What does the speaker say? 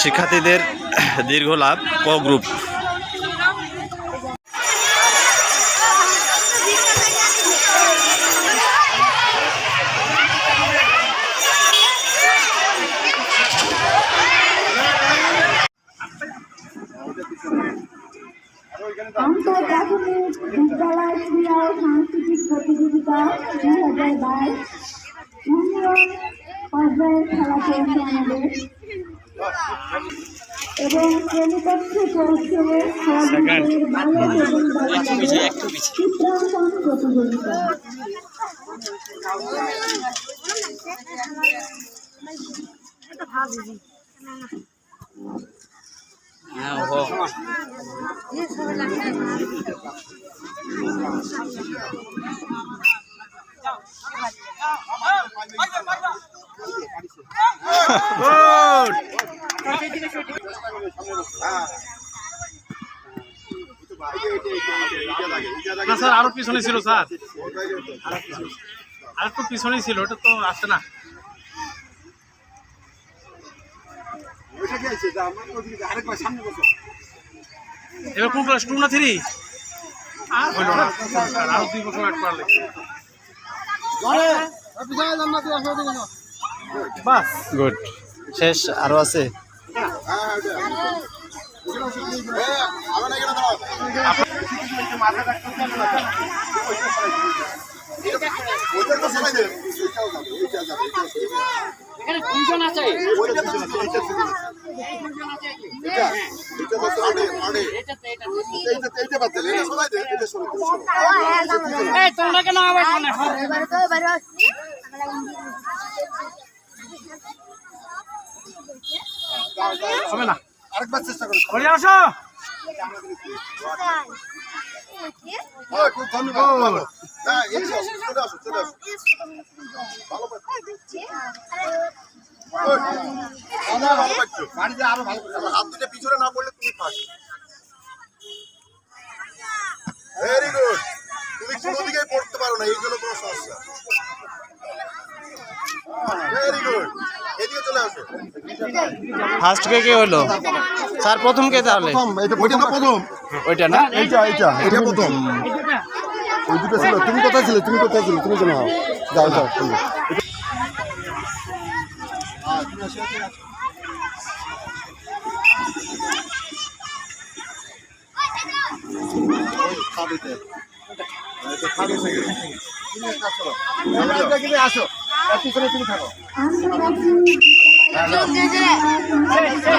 শিক্ষার্থীদের দীর্ঘ লাভ ক গ্রুপ। সাংস্কৃতিক প্রতিযোগিতা দুই হাজার বাইশ। পর্যায়ের খেলা চলছে আমাদের। এবং শ্রেণীকক্ষে চলছে চিত্রাঙ্কন প্রতিযোগিতা না, স্যার, আরও পিছনে ছিল, স্যার। আর একটু পিছনেই ছিল, ওটা তো আসছে না। এবার কোন ক্লাস টু না থ্রি আর দুই বছর করা লাগবে বাস গুড। শেষ আরও আছে? হবে না আরেকবার চেষ্টা করো ঘরে আসো ও, খুব ধন্যবাদ ভালো। হ্যাঁ, এই আসো, চলে আসো, করে। হাত দুটো পিছনে না পড়লে তুমি ফাঁস। ভেরি গুড তুমি কোনো দিকেই পড়তে পারো না এই জন্য কোনো সমস্যা ভেরি গুড এদিকে চলে আসো ফার্স্ট কে কে হলো স্যার প্রথম কে তাহলে ওইটা প্রথম ওইটা না এইটা এইটা এটা প্রথম ওই দুটো ছিল তুমি কোথায় ছিলে তুমি কোথায় ছিলে তুমি জানো যাও যাও তুমি আসো পিছনে তুমি থাকো আন্তর্জাতিক